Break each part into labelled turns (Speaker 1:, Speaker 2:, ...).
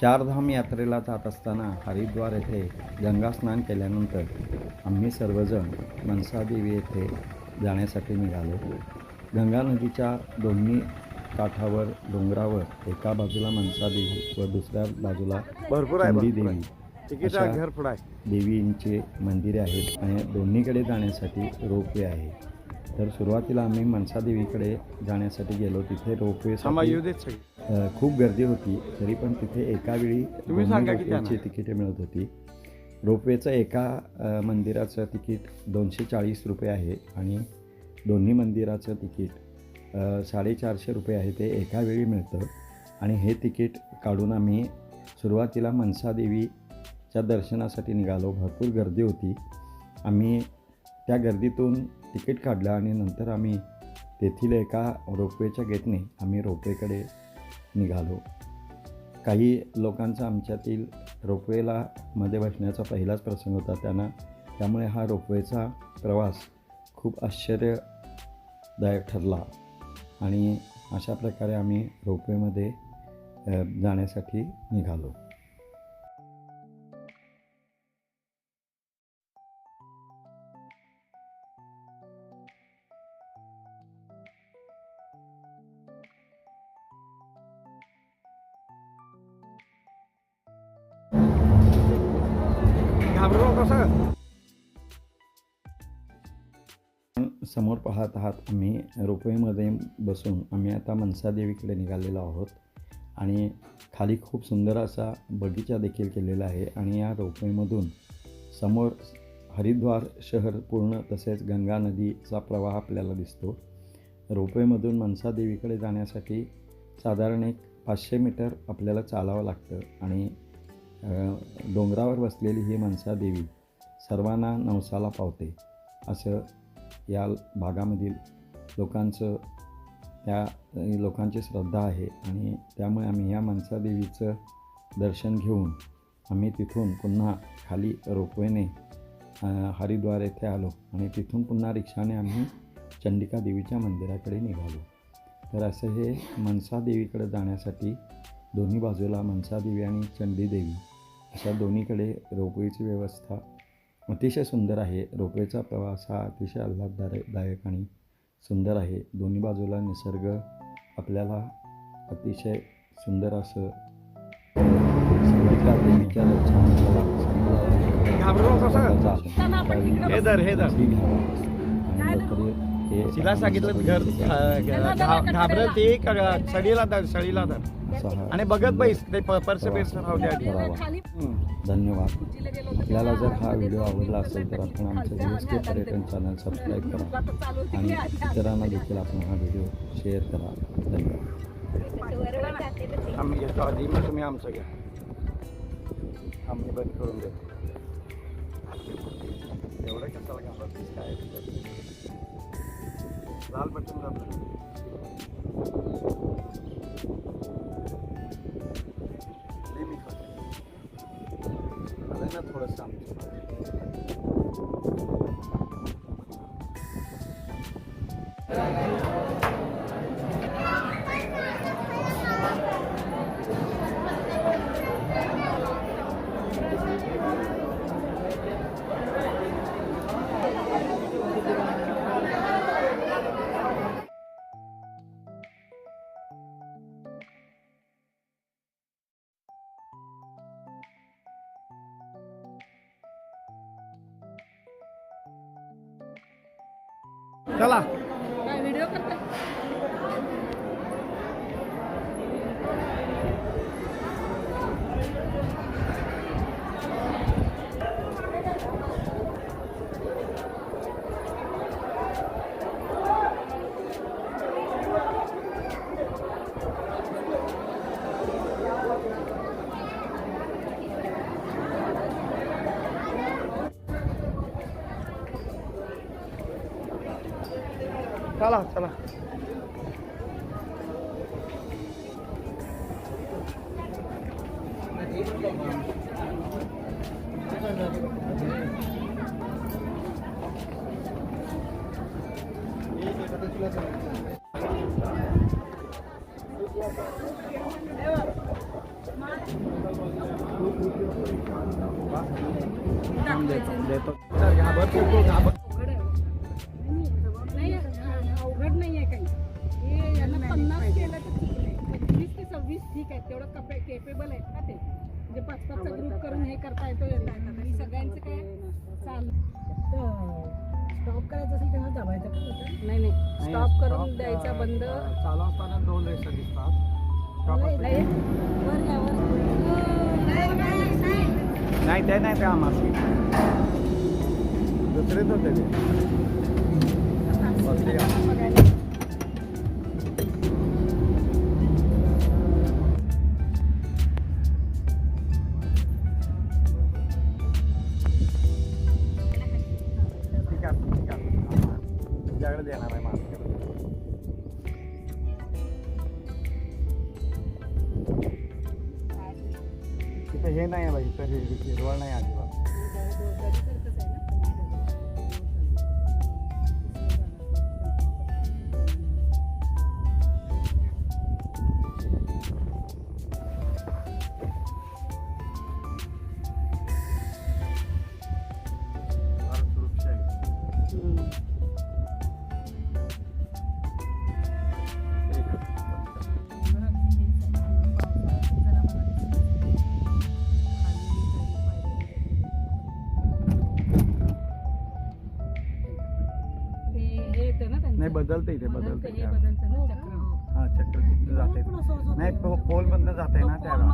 Speaker 1: चारधाम यात्रेला जात असताना हरिद्वार येथे गंगा स्नान केल्यानंतर आम्ही सर्वजण मनसादेवी येथे जाण्यासाठी निघालो. गंगा नदीच्या दोन्ही काठावर डोंगरावर एका बाजूला मनसादेवी व दुसऱ्या बाजूला
Speaker 2: भरपूर.
Speaker 1: देवी. अशा देवींचे मंदिरे आहेत आणि दोन्हीकडे जाण्यासाठी रोपवे आहे. तर सुरुवातीला आम्ही मनसादेवीकडे जाण्यासाठी गेलो. तिथे रोपवे खूप गर्दी होती. तरी पण तिथे एका वेळी. तिकिटे मिळत होती. रोपवेचं एका मंदिराचं तिकीट दोनशे चाळीस रुपये आहे आणि दोन्ही मंदिराचं तिकीट साडेचारशे रुपये आहे ते एका वेळी मिळतं. आणि हे तिकीट काढून आम्ही सुरुवातीला मनसादेवीच्या दर्शनासाठी निघालो. भरपूर गर्दी होती. आम्ही त्या गर्दीतून तिकीट काढलं आणि नंतर आम्ही तेथील एका रोपवेच्या गेटने आम्ही रोपवेकडे निघालो. काही लोकांचा आमच्यातील रोपवेला मध्ये बसण्याचा पहिलाच प्रसंग होता त्यांना. त्यामुळे हा रोपवेचा प्रवास खूप आश्चर्यदायक ठरला. आणि अशा प्रकारे आम्ही रोपवेमध्ये जाण्यासाठी निघालो.
Speaker 2: घाबरू कसं?
Speaker 1: समोर पाहत आहात आम्ही रोपवेमध्ये बसून आम्ही आता मनसादेवीकडे निघालेलो आहोत. आणि खाली खूप सुंदर असा बगीचा देखील केलेला आहे. आणि या रोपवेमधून समोर हरिद्वार शहर पूर्ण तसेच गंगा नदीचा प्रवाह आपल्याला दिसतो. रोपवेमधून मनसादेवीकडे जाण्यासाठी साधारण एक पाचशे मीटर आपल्याला चालावं लागतं. आणि डोंगरावर बसलेली ही मनसादेवी सर्वांना नवसाला पावते. असं या भागामधील लोकांचं त्या लोकांची श्रद्धा आहे आणि त्यामुळे आम्ही या मनसादेवीचं दर्शन घेऊन आम्ही तिथून पुन्हा खाली रोपवेने हरिद्वार येथे आलो आणि तिथून पुन्हा रिक्षाने आम्ही चंडिका देवीच्या मंदिराकडे निघालो. तर असं हे मनसा देवीकडे जाण्यासाठी दोन्ही बाजूला मनसादेवी आणि चंडीदेवी अशा दोन्हीकडे रोपवेची व्यवस्था अतिशय सुंदर आहे. रोपवेचा प्रवास हा अतिशय आल्हाददायक आणि सुंदर आहे. दोन्ही बाजूला निसर्ग आपल्याला अतिशय सुंदर असं
Speaker 2: सांगितलं घर घा- घाबरेल ती का सडीला सडीला आणि बघत बैस ते पर्स बिर्स राहू द्या.
Speaker 1: करावा. धन्यवाद. आपल्याला जर हा व्हिडिओ आवडला असेल तर आपण आमचं जी एस के पर्यटन चॅनल सबस्क्राईब करा. आणि इतरांना देखील आपण हा व्हिडिओ शेअर करा. धन्यवाद.
Speaker 2: आम्ही घेतो आधी मग तुम्ही आमचं घ्या. आम्ही बंद करून देतो. एवढं कशाला काय लाल बटन दाबलं. चला.
Speaker 3: salah salah Ini kata silakan. Ini ठीक आहे तेवढं कपे केपेबल आहेत ना ते. म्हणजे पाच पाचचा ग्रुप करून हे करता येतो येता येतात आणि सगळ्यांचं काय? चाल. स्टॉप करायचं असेल तेव्हा दाबायचं नाही नाही. स्टॉप करून द्यायचा बंद.
Speaker 2: चालू असताना दोन रेषा दिसतात.
Speaker 3: नाही,
Speaker 2: ते नाही ते आम्हाला दुसरेच होते तुमच्याकडे देणार आहे माझ्याकडे तिथे हे नाही आहे बाई इथं हिरवळ नाही अजिबात. बदलते इथे
Speaker 3: बदलते हो, हो. हो.
Speaker 2: हा चक्र. तिथनं जाते. नाही पो- पोलमधनं जाते ना त्याला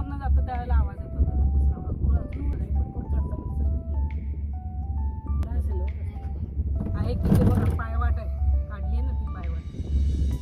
Speaker 3: आहे